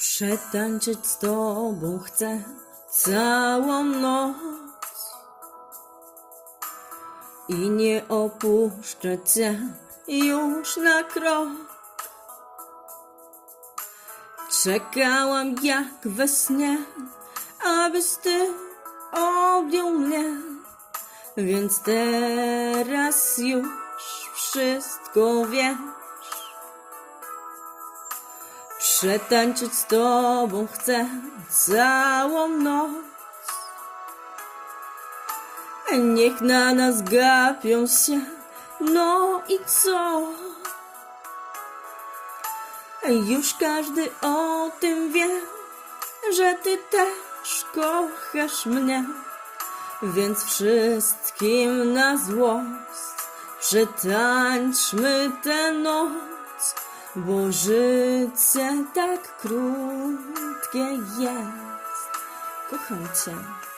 Przetańczyć z tobą chcę całą noc i nie opuszczę cię już na krok. Czekałam jak we śnie, abyś ty objął mnie, więc teraz już wszystko wiesz. Przetańczyć z tobą chcę całą noc. Niech na nas gapią się, no i co? Już każdy o tym wie, że ty też kochasz mnie, więc wszystkim na złość przetańczmy tę noc. Bo życie tak krótkie jest. Kocham cię.